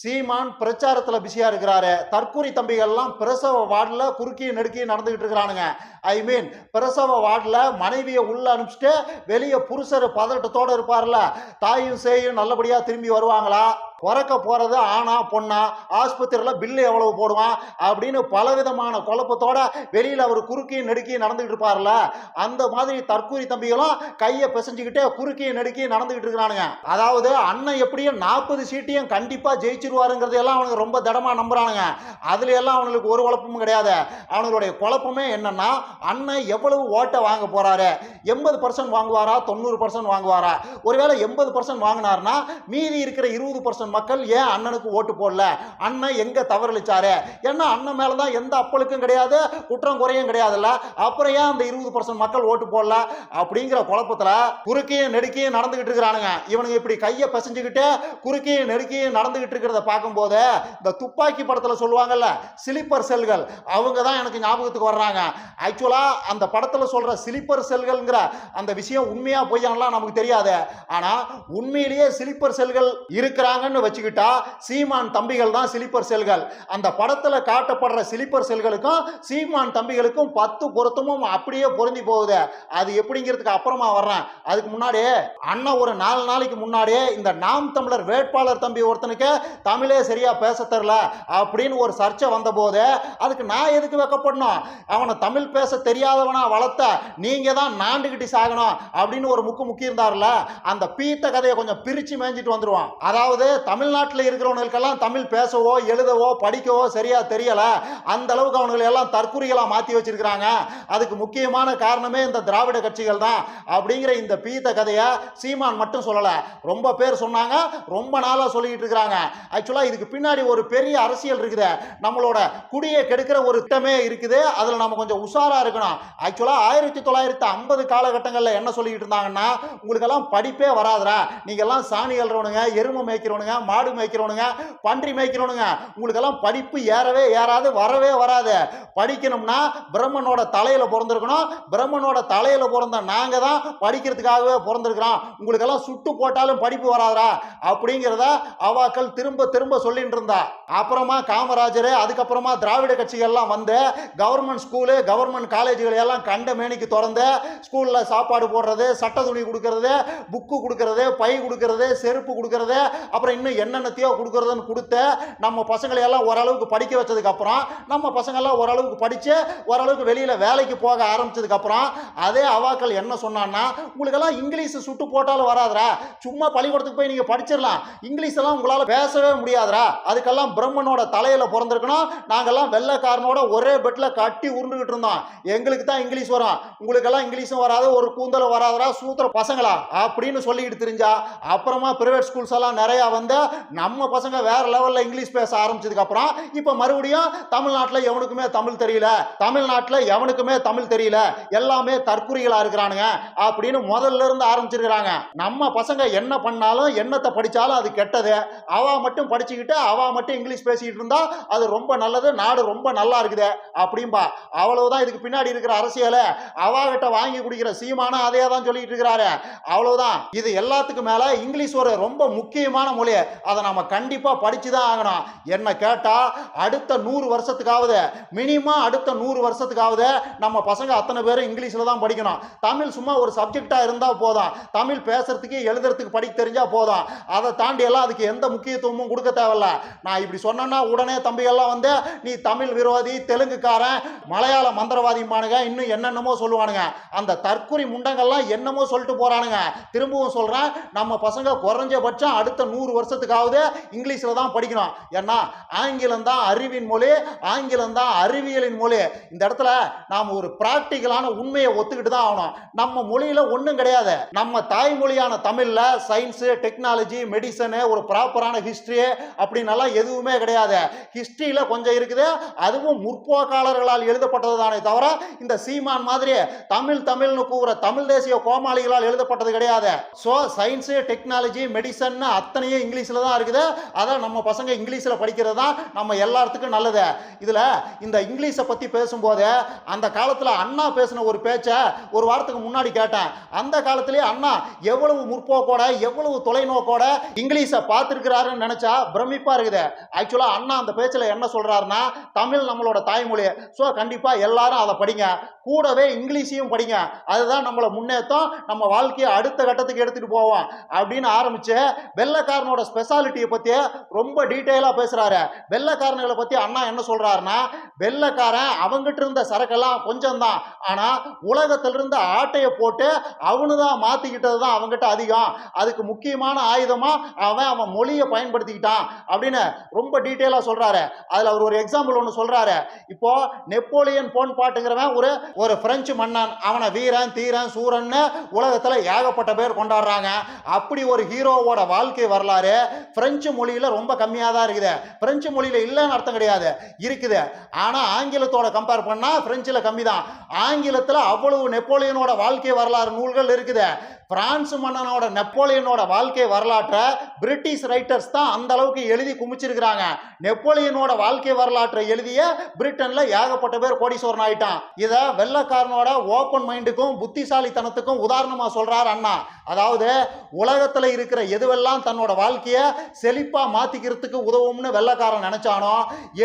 சீமான் பிரச்சாரத்துல பிஸியா இருக்கிறாரு. தற்கூரி தம்பிகள்லாம் பிரசவ வார்டில் குறுக்கி நெடுக்கி நடந்துகிட்டு இருக்கிறானுங்க. ஐ மீன் பிரசவ வார்டில் மனைவியை உள்ள அனுப்பிச்சிட்டு வெளியே புருஷர் பதட்டத்தோடு இருப்பார்ல. தாயும் சேயும் நல்லபடியா திரும்பி வருவாங்களா? பிறக்க போறது ஆனா பொண்ணா ஆஸ்பத்திரியில் பில்லு எவ்வளவு போடுவான் அப்படின்னு பலவிதமான குழப்பத்தோட வெளியில் அவர் குறுக்கி நெடுக்கி நடந்துகிட்டு இருப்பார்ல. அந்த மாதிரி தற்கூரி தம்பிகளும் கையை பிசைஞ்சுக்கிட்டே குறுக்கி நெடுக்கி நடந்துகிட்டு இருக்கிறானுங்க. அதாவது அண்ணன் எப்படியும் நாற்பது சீட்டையும் கண்டிப்பாக ஜெயிச்சிருவாருங்கிறது எல்லாம் அவனுக்கு ரொம்ப திடமா நம்புறானுங்க. அதுல எல்லாம் அவனுக்கு ஒரு குழப்பமும் கிடையாது. அவனுடைய குழப்பமே என்னன்னா அண்ணன் எவ்வளவு ஓட்டை வாங்க போறாரு? எண்பது பர்சன்ட் வாங்குவாரா? தொண்ணூறு பர்சன்ட் வாங்குவாரா? ஒருவேளை எண்பது பர்சன்ட் வாங்கினார்னா மீதி இருக்கிற இருபது பர்சன்ட் மக்கள் ஏன் அண்ணனுக்கு ஓட்டு போடல? அண்ணன் எங்க தவறளிச்சாரு? ஏன்னா அண்ணன் மேல தான் எந்த அப்பளுக்கும் கிடையாது குற்றம் குறையும் கிடையாதுல்ல. அப்புறம் ஏன் அந்த இருபது பர்சன்ட் மக்கள் ஓட்டு போடல? அப்படிங்கிற குழப்பத்துல குறுக்கையும் நெடுக்கையும் நடந்துகிட்டு இருக்கிறானுங்க. இவனுங்க இப்படி கையை பசஞ்சுக்கிட்டு குறுக்கையும் நெடுக்கையும் நடந்துகிட்டு இருக்கிறத பார்க்கும்போது இந்த துப்பாக்கி படத்தில் சொல்லுவாங்கல்ல சிலிப்பர் செல்கள் அவங்க தான் எனக்கு ஞாபகத்துக்கு வர்றாங்க. ஆக்சுவலாக அந்த படத்தில் சொல்கிற சிலிப்பர் செல்கள்ங்கிற அந்த விஷயம் உண்மையாக பொய்யானலாம் நமக்கு தெரியாது. ஆனால் உண்மையிலேயே சிலிப்பர் செல்கள் இருக்கிறாங்கன்னு வச்சுக்கிட்டா சீமான் தம்பிகள் தான் சிலிப்பர் செல்கள். அந்த படத்தில் காட்டப்படுற சிலிப்பர் செல்களுக்கும் சீமான் தம்பிகளுக்கும் பத்து பொருத்தமும் அப்படியே பொருந்தி போகுது. அது எப்படிங்கிறதுக்கு அப்புறமா வர்றேன். அதுக்கு முன்னாடி அண்ணன் ஒரு நாலு நாளைக்கு முன்னாடியே இந்த நாம் தமிழர் வேட்பாளர் தம்பி ஒருத்தனுக்கு தமிழே சரியா பேச தெரில அப்படின்னு ஒரு சர்ச்சை வந்தபோது அதுக்கு நான் எதுக்கு வைக்கப்படணும்? அவனை தமிழ் பேச தெரியாதவனா வளர்த்த நீங்க தான் நாண்டுகிட்டு சாகணும் அப்படின்னு ஒரு முக்கு முக்கியிருந்தார்ல அந்த பீத்த கதையை கொஞ்சம் பிரிச்சு மேய்ஞ்சிட்டு வந்துருவான். அதாவது தமிழ்நாட்டில் இருக்கிறவனுக்கெல்லாம் தமிழ் பேசவோ எழுதவோ படிக்கவோ சரியா தெரியல. அந்த அளவுக்கு அவனுங்களை எல்லாம் தற்குறிகளாக மாற்றி வச்சிருக்கிறாங்க. அதுக்கு முக்கியமான காரணமே இந்த திராவிட கட்சிகள் தான் அப்படிங்கிற இந்த பீத்த கதையை சீமான் மட்டும் சொல்லலை. ரொம்ப பேர் சொன்னாங்க ரொம்ப நாளாக சொல்லிக்கிட்டு இருக்கிறாங்க. ஆக்சுவலாக இதுக்கு பின்னாடி ஒரு பெரிய அரசியல் இருக்குது. நம்மளோட குடியை கெடுக்கிற ஒரு திட்டமே இருக்குது. அதில் நம்ம கொஞ்சம் உஷாராக இருக்கணும். ஆக்சுவலாக ஆயிரத்தி தொள்ளாயிரத்தி ஐம்பது காலகட்டங்களில் என்ன சொல்லிக்கிட்டு இருந்தாங்கன்னா உங்களுக்கெல்லாம் படிப்பே வராதுடா. நீங்கள்லாம் சாணி அல்றவனுங்க எருமை மேய்க்கிறவனுங்க மாடு மேய்க்கிறவனுங்க பன்றி மேய்க்கிறவனுங்க உங்களுக்கெல்லாம் படிப்பு ஏறவே ஏறாது வரவே வராது. படிக்கணும்னா பிரம்மனோட தலையில பிறந்திருக்கணும். பிரம்மனோட தலையில பிறந்த நாங்க தான் படிக்கிறதுக்காகவே பிறந்திருக்கிறோம். உங்களுக்கெல்லாம் சுட்டு போட்டாலும் படிப்பு வராதரா அப்படிங்கிறத அவாக்கள் திரும்ப திரும்ப சொல்லிட்டு இருந்தா. அப்புறமா காமராஜர் அதுக்கப்புறமா திராவிட கட்சிகள்லாம் வந்து கவர்மெண்ட் ஸ்கூலு கவர்மெண்ட் காலேஜுகள் எல்லாம் கண்ட மேனிக்கு திறந்து ஸ்கூலில் சாப்பாடு போடுறது சட்ட துணி கொடுக்கறது புக்கு கொடுக்கறது பை கொடுக்கறது செருப்பு கொடுக்கறது அப்புறம் இன்னும் என்னென்னத்தையோ கொடுக்கறதுன்னு கொடுத்து நம்ம பசங்களை எல்லாம் ஓரளவுக்கு படிக்க வச்சதுக்கு அப்புறம் நம்ம பசங்கள்லாம் ஓரளவுக்கு படித்து ஓரளவுக்கு வெளியில் வேலைக்கு போக ஆரம்பிச்சதுக்கு அப்புறம் அதே அவாக்கள் என்ன சொன்னான்னா உங்களுக்கெல்லாம் இங்கிலீஷ் சுட்டு போட்டாலும் வராதுடா. சும்மா பள்ளிக்கூடத்துக்கு போய் நீங்கள் படிச்சிடலாம். இங்கிலீஷெல்லாம் உங்களால் பேசவே முடியாதுடா. அதுக்கெல்லாம் பிரம்மனோட தலையில் பிறந்திருக்கணும். நாங்கெல்லாம் வெள்ளைக்காரனோட ஒரே பெட்டில் கட்டி உருண்டுகிட்டு இருந்தோம். எங்களுக்கு தான் இங்கிலீஷ் வரும். உங்களுக்கெல்லாம் இங்கிலீஷும் வராது. ஒரு கூந்தலும் வராதடா. சூத்திர பசங்களா? அப்படின்னு சொல்லிக்கிட்டு தெரிஞ்சா அப்புறமா பிரைவேட் ஸ்கூல்ஸ் எல்லாம் நிறையா வந்து நம்ம பசங்க வேற லெவலில் இங்கிலீஷ் பேச ஆரம்பிச்சதுக்கு அப்புறம் இப்போ மறுபடியும் தமிழ்நாட்டில் எவனுக்குமே தமிழ் தெரியல தமிழ்நாட்டில் எவனுக்குமே தமிழ் தெரியல எல்லாமே தற்குறிகளா இருக்கிறானுங்க அப்படின்னு முதல்ல இருந்து ஆரம்பிச்சிருக்கிறாங்க. நம்ம பசங்க என்ன பண்ணாலும் என்னத்தை படிச்சாலும் அது கெட்டது. அவா மட்டும் படிச்சுக்கிட்டு அவ மட்டும் இங்கிலீஷ் பேசிக்கிட்டு இருந்தா அது ரொம்ப நல்லது நாடு ரொம்ப நல்லா இருக்குது அப்படிம்பா. அவ்வளவுதான் இதுக்கு பின்னாடி இருக்கிற அரசியல அவாகிட்ட வாங்கி குடிக்கிற சீமானா அதே தான் சொல்லிட்டு இருக்கிறாரு. அவ்வளவுதான். இது எல்லாத்துக்கும் மேல இங்கிலீஷ் ஒரு ரொம்ப முக்கியமான மொழி அதை நாம கண்டிப்பாக படித்து தான் ஆகணும். என்ன கேட்டால் அடுத்த நூறு வருஷத்துக்காவது மினிமம் அடுத்த நூறு வருஷத்துக்காவது நம்ம பசங்க அத்தனை பேரும் இங்கிலீஷ்ல தான் படிக்கணும். தமிழ் சும்மா ஒரு சப்ஜெக்டாக இருந்தால் போதும். தமிழ் பேசுறதுக்கு எழுதுறதுக்கு படிக்க தெரிஞ்சால் போதும். அதை தாண்டி எல்லாம் அதுக்கு எந்த முக்கியத்துவமும் கொடுக்க தேவையில்ல. நான் இப்படி சொன்னேன்னா உடனே தம்பிகள்லாம் வந்து நீ தமிழ் விரோதி தெலுங்குக்காரன் மலையாள மந்திரவாதிமானுங்க இன்னும் என்னென்னமோ சொல்லுவானுங்க. அந்த தற்கொலை முண்டங்கள்லாம் என்னமோ சொல்லிட்டு போறானுங்க. திரும்பவும் சொல்றேன் நம்ம பசங்க குறைஞ்சபட்சம் அடுத்த நூறு வருஷம் வருஷத்துக்காவது இங்கிலீஷில் தான் படிக்கணும். ஏன்னா ஆங்கிலம் தான் அறிவின் மொழி ஆங்கிலம் தான் அறிவியலின் மொழி. இந்த இடத்துல நாம் ஒரு ப்ராக்டிக்கலான உண்மையை ஒத்துக்கிட்டு தான் ஆகணும். நம்ம மொழியில் ஒன்றும் கிடையாது. நம்ம தாய்மொழியான தமிழ்ல சயின்ஸு டெக்னாலஜி மெடிசனு ஒரு ப்ராப்பரான ஹிஸ்ட்ரி அப்படின்னலாம் எதுவுமே கிடையாது. ஹிஸ்ட்ரியில கொஞ்சம் இருக்குது. அதுவும் முற்போக்காளர்களால் எழுதப்பட்டது தானே தவிர இந்த சீமான் மாதிரி தமிழ் தமிழ்னு கூற தமிழ் தேசிய கோமாளிகளால் எழுதப்பட்டது கிடையாது. ஸோ சயின்ஸு டெக்னாலஜி மெடிசன் அத்தனையும் இங்கிலீஷ் இங்கிலீஷில் தான் இருக்குது. அதான் நம்ம பசங்க இங்கிலீஷில் படிக்கிறது தான் நம்ம எல்லாத்துக்கும் நல்லது. இதில் இந்த இங்கிலீஷை பற்றி பேசும்போது அந்த காலத்தில் அண்ணா பேசின ஒரு பேச்சை ஒரு வாரத்துக்கு முன்னாடி கேட்டேன். அந்த காலத்திலேயே அண்ணா எவ்வளவு முற்போக்கோட எவ்வளவு தொலைநோக்கோட இங்கிலீஷை பார்த்துருக்கிறாருன்னு நினச்சா பிரமிப்பாக இருக்குது. ஆக்சுவலாக அண்ணா அந்த பேச்சில் என்ன சொல்கிறாருன்னா தமிழ் நம்மளோட தாய்மொழி. ஸோ கண்டிப்பாக எல்லாரும் அதை படிங்க. கூடவே இங்கிலீஷையும் படிங்க. அதுதான் நம்மளை முன்னேற்றம் நம்ம வாழ்க்கையை அடுத்த கட்டத்துக்கு எடுத்துகிட்டு போவோம். அப்படின்னு ஆரம்பித்து வெள்ளைக்காரனோட ஸ்பெஷாலிட்டியை பற்றி ரொம்ப டீட்டெயிலாக பேசுகிறாரு வெள்ளைக்காரனுகளை பற்றி அண்ணா என்ன சொல்கிறாருன்னா வெள்ளைக்காரன் அவங்ககிட்ட இருந்த சரக்கெல்லாம் கொஞ்சம் தான் ஆனால் உலகத்திலிருந்து இருந்த ஆட்டையை போட்டு அவனு தான் மாற்றிக்கிட்டது தான் அவங்ககிட்ட அதிகம். அதுக்கு முக்கியமான ஆயுதமாக அவன் அவன் மொழியை பயன்படுத்திக்கிட்டான் அப்படின்னு ரொம்ப டீட்டெயிலாக சொல்கிறாரு அதில் அவர் ஒரு எக்ஸாம்பிள் ஒன்று சொல்கிறாரு இப்போ நெப்போலியன் போன் பாட்டுங்கிறவன் ஒரு ஒரு பிரெஞ்சு மன்னன். அவனை வீரன் தீரன் சூரன்னு உலகத்தில் ஏகப்பட்ட பேர் கொண்டாடுறாங்க. அப்படி ஒரு ஹீரோவோட வாழ்க்கை வரலாறு பிரெஞ்சு மொழியில் ரொம்ப கம்மியாக தான் இருக்குது. பிரெஞ்சு மொழியில் இல்லைன்னு அர்த்தம் கிடையாது. இருக்குது. ஆனால் ஆங்கிலத்தோட கம்பேர் பண்ணால் பிரெஞ்சில் கம்மி தான் ஆங்கிலத்தில் அவ்வளவு நெப்போலியனோட வாழ்க்கை வரலாறு நூல்கள் இருக்குது. பிரான்ஸ் மன்னனோட நெப்போலியனோட வாழ்க்கை வரலாற்றை பிரிட்டிஷ் ரைட்டர்ஸ் தான் அந்த அளவுக்கு எழுதி குமிச்சிருக்கிறாங்க. நெப்போலியனோட வாழ்க்கை வரலாற்றை எழுதிய பிரிட்டன்ல ஏகப்பட்ட பேர் கோடீஸ்வரன் ஆயிட்டான். இதை வெள்ளக்காரனோட ஓப்பன் மைண்டுக்கும் புத்திசாலித்தனத்துக்கும் உதாரணமா சொல்றாரு அண்ணா. அதாவது உலகத்துல இருக்கிற எதுவெல்லாம் தன்னோட வாழ்க்கையை செழிப்பா மாத்திக்கிறதுக்கு உதவும்னு வெள்ளக்காரன் நினைச்சானோ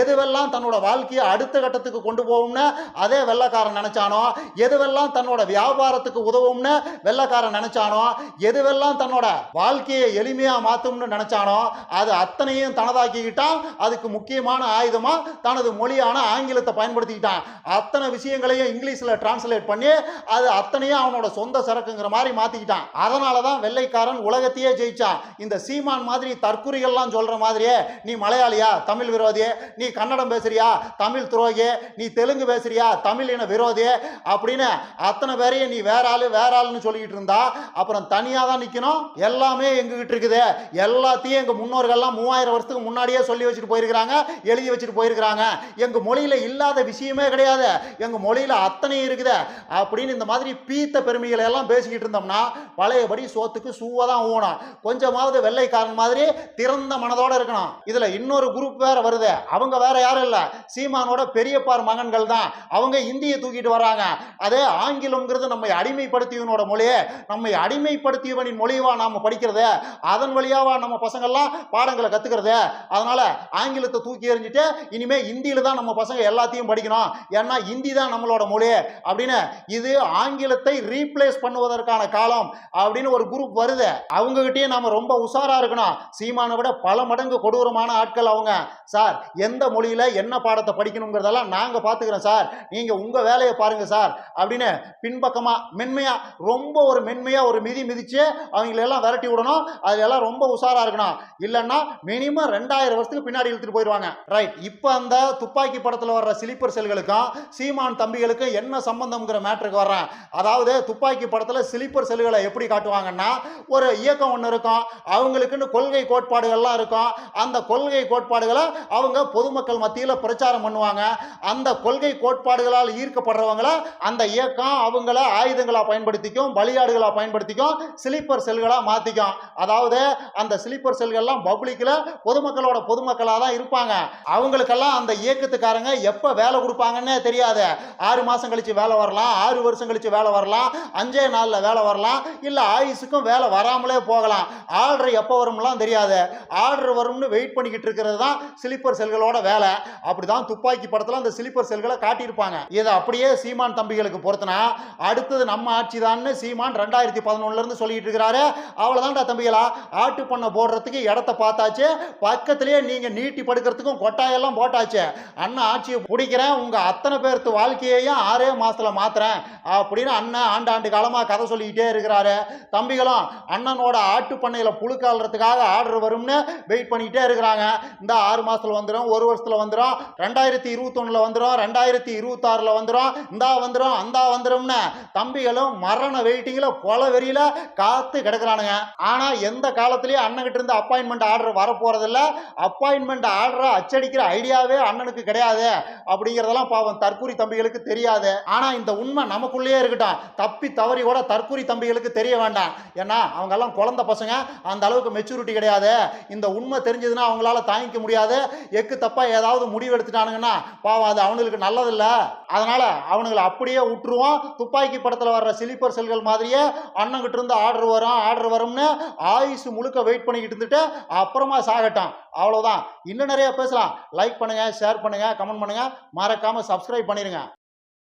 எதுவெல்லாம் தன்னோட வாழ்க்கையை அடுத்த கட்டத்துக்கு கொண்டு போகும்னு அதே வெள்ளக்காரன் நினைச்சானோ எதுவெல்லாம் தன்னோட வியாபாரத்துக்கு உதவும்னு வெள்ளக்காரன் நினைச்சானோ எதுவெல்லாம் தன்னோட வாழ்க்கையை எளிமையா மாத்தும்னு நினைச்சானோ அது அத்தனையும் தனதாக்கிக்கிட்டான். அதுக்கு முக்கியமான ஆயுதமா தனது மொழியான ஆங்கிலத்தை பயன்படுத்திக்கிட்டான். அத்தனை விஷயங்களையும் இங்கிலீஷ்ல டிரான்ஸ்லேட் பண்ணி அது அத்தனையும் அவனோட சொந்த சரக்குங்கிற மாதிரி மாத்திக்கிட்டான். அதனாலதான் வெள்ளைக்காரன் உலகத்தையே ஜெயிச்சான். இந்த சீமான் மாதிரி தற்குறிகள்லாம் சொல்ற மாதிரியே நீ மலையாளியா? தமிழ் விரோதியே? நீ கன்னடம் பேசுறியா? தமிழ் துரோகி நீ தெலுங்கு பேசுறியா? தமிழ் இன விரோதி அப்படின்னு அத்தனை பேரையும் நீ வேற ஆளு வேற ஆளுன்னு சொல்லிக்கிட்டு இருந்தா அப்புறம் தனியாக தான் நிற்கணும் எல்லாமே எங்ககிட்ட இருக்குது. எல்லாத்தையும் எங்கள் முன்னோர்கள்லாம் மூவாயிரம் வருஷத்துக்கு முன்னாடியே சொல்லி வச்சுட்டு போயிருக்கிறாங்க எழுதி வச்சுட்டு போயிருக்கிறாங்க. எங்கள் மொழியில் இல்லாத விஷயமே கிடையாது. எங்கள் மொழியில் அத்தனையும் இருக்குது. அப்படின்னு இந்த மாதிரி பீத்த பெருமைகளை எல்லாம் பேசிக்கிட்டு இருந்தோம்னா பழையபடி சோத்துக்கு சூவை தான் ஊணும் கொஞ்சமாவது வெள்ளைக்காரன் மாதிரி திறந்த மனதோட இருக்கணும். இதில் இன்னொரு குரூப் வேற வருது. அவங்க வேற யாரும் இல்லை. சீமானோட பெரியப்பார் மகன்கள் தான். அவங்க இந்தியை தூக்கிட்டு வராங்க அதே ஆங்கிலம்ங்கிறது நம்மை அடிமைப்படுத்தியவனோட மொழியே. நம்ம அடிமைப்படுத்தியவனின் மொழியவா நாம் படிக்கிறது அதன் வழியாவா நம்ம பசங்கள்லாம் பாடங்களை கத்துக்கிறது. அதனால் ஆங்கிலத்தை தூக்கி எறிஞ்சிட்டு இனிமேல் இந்தியில தான் நம்ம பசங்க எல்லாத்தையும் படிக்கணும். ஏன்னா இந்தி தான் நம்மளோட மொழி. அப்படின்னு இது ஆங்கிலத்தை ரீப்ளேஸ் பண்ணுவதற்கான காலம் அப்படின்னு ஒரு குரூப் வருது. அவங்ககிட்டயே நாம் ரொம்ப உஷாராக இருக்கணும். சீமானை விட பல மடங்கு கொடூரமான ஆட்கள் அவங்க. சார் எந்த மொழியில் என்ன பாடத்தை படிக்கணுங்கிறதெல்லாம் நாங்கள் பார்த்துக்கிறோம் சார். நீங்கள் உங்கள் வேலையை பாருங்க சார். அப்படின்னு பின்பக்கமாக மென்மையாக ரொம்ப ஒரு மென்மையாக மென்மையா ஒரு மிதி மிதிச்சு அவங்கள எல்லாம் விரட்டி விடணும். அதுல எல்லாம் ரொம்ப உஷாரா இருக்கணும். இல்லைன்னா மினிமம் ரெண்டாயிரம் வருஷத்துக்கு பின்னாடி இழுத்துட்டு போயிடுவாங்க. ரைட் இப்போ அந்த துப்பாக்கி படத்தில் வர்ற சிலிப்பர் செல்களுக்கும் சீமான் தம்பிகளுக்கும் என்ன சம்பந்தம்ங்கிற மேட்ருக்கு வர்றேன். அதாவது துப்பாக்கி படத்தில் சிலிப்பர் செல்களை எப்படி காட்டுவாங்கன்னா ஒரு இயக்கம் ஒன்று இருக்கும். அவங்களுக்குன்னு கொள்கை கோட்பாடுகள்லாம் இருக்கும். அந்த கொள்கை கோட்பாடுகளை அவங்க பொதுமக்கள் மத்தியில் பிரச்சாரம் பண்ணுவாங்க. அந்த கொள்கை கோட்பாடுகளால் ஈர்க்கப்படுறவங்கள அந்த இயக்கம் அவங்கள ஆயுதங்களாக பயன்படுத்திக்கும் பலியாடுகளாக பயன்படுத்திக்கும் ஸ்லீப்பர் செல்களாக மாற்றிக்கும் அதாவது அந்த ஸ்லீப்பர் செல்கள்லாம் பப்ளிக்கில் பொதுமக்களோட பொதுமக்களாக தான் இருப்பாங்க. அவங்களுக்கெல்லாம் அந்த இயக்கத்துக்காரங்க எப்போ வேலை கொடுப்பாங்கன்னே தெரியாது. ஆறு மாதம் கழிச்சு வேலை வரலாம் ஆறு வருஷம் கழிச்சு வேலை வரலாம் அஞ்சே நாளில் வேலை வரலாம் இல்லை ஆயுசுக்கும் வேலை வராமலே போகலாம். ஆர்டர் எப்போ வரும்லாம் தெரியாது. ஆர்டர் வரும்னு வெயிட் பண்ணிக்கிட்டு இருக்கிறது தான் ஸ்லீப்பர் செல்களோட வேலை. அப்படிதான் துப்பாக்கி படத்தில் அந்த ஸ்லீப்பர் செல்களை காட்டியிருப்பாங்க. இதை அப்படியே சீமான் தம்பிகளுக்கு பொறுத்தனா அடுத்தது நம்ம ஆட்சி தான்னு சீமான் ரெண்டாயிரத்தி பதினொன்னுலேருந்து சொல்லிட்டு இருக்கிறாரு அவ்வளோதான்டா தம்பிகளா ஆட்டு பண்ணை போடுறதுக்கு இடத்த பார்த்தாச்சு. பக்கத்திலேயே நீங்கள் நீட்டி படுக்கிறதுக்கும் கொட்டாயெல்லாம் போட்டாச்சு. அண்ணன் ஆட்சியை பிடிக்கிறேன் உங்கள் அத்தனை பேர்த்து வாழ்க்கையையும் ஆறே மாதத்தில் மாத்துறேன் அப்படின்னு அண்ணன் ஆண்டாண்டு காலமாக கதை சொல்லிக்கிட்டே இருக்கிறாரு. தம்பிகளும் அண்ணனோட ஆட்டு பண்ணையில் புழுக்காளுறதுக்காக ஆர்டர் வரும்னு வெயிட் பண்ணிக்கிட்டே இருக்கிறாங்க. இந்த ஆறு மாதத்தில் வந்துடும் ஒரு வருஷத்தில் வந்துடும் ரெண்டாயிரத்தி இருபத்தொன்னில் வந்துடும் ரெண்டாயிரத்தி இருபத்தாறில் வந்துடும் இந்தா வந்துடும் அந்தா வந்துடும்னு தம்பிகளும் மரண வெயிட்டிங்கில் கொலை வெறியில காத்து கிடக்குறானுங்க. ஆனா எந்த காலத்திலயும் அண்ணன்கிட்ட இருந்து அப்பாயின்மெண்ட் ஆர்டர் வரப்போறதில்ல. அப்பாயின்மெண்ட் ஆர்டரை அச்சடிக்கிற ஐடியாவே அண்ணனுக்கு கிடையாது. அப்படிங்கிறதெல்லாம் பாவம் தற்கூரி தம்பிகளுக்கு தெரியாது. ஆனா இந்த உண்மை நமக்குள்ளேயே இருக்கட்டும். தப்பி தவறி கூட தற்கூரி தம்பிகளுக்கு தெரிய வேண்டாம். ஏன்னா அவங்க எல்லாம் குழந்தை பசங்க. அந்த அளவுக்கு மெச்சூரிட்டி கிடையாது. இந்த உண்மை தெரிஞ்சதுன்னா அவங்களால தாங்கிக்க முடியாது. எக்கு தப்பா ஏதாவது முடிவு எடுத்துட்டானுங்கன்னா பாவம் அது அவனுங்களுக்கு நல்லதில்லை. அதனால அவனுங்களை அப்படியே விட்டுருவோம் துப்பாக்கி படத்தில் வர்ற சிலிப்பர் செல்கள் மாதிரியே அண்ணங்கிட்ட இருந்து ஆர்டர் வரும் ஆர்டர் வரும்னு ஆயுசு முழுக்க வெயிட் பண்ணிக்கிட்டு இருந்துட்டு அப்புறமா சாகட்டும். அவ்வளோதான் இன்னும் நிறைய பேசலாம். லைக் பண்ணுங்க ஷேர் பண்ணுங்க கமெண்ட் பண்ணுங்க. மறக்காம சப்ஸ்கிரைப் பண்ணிடுங்க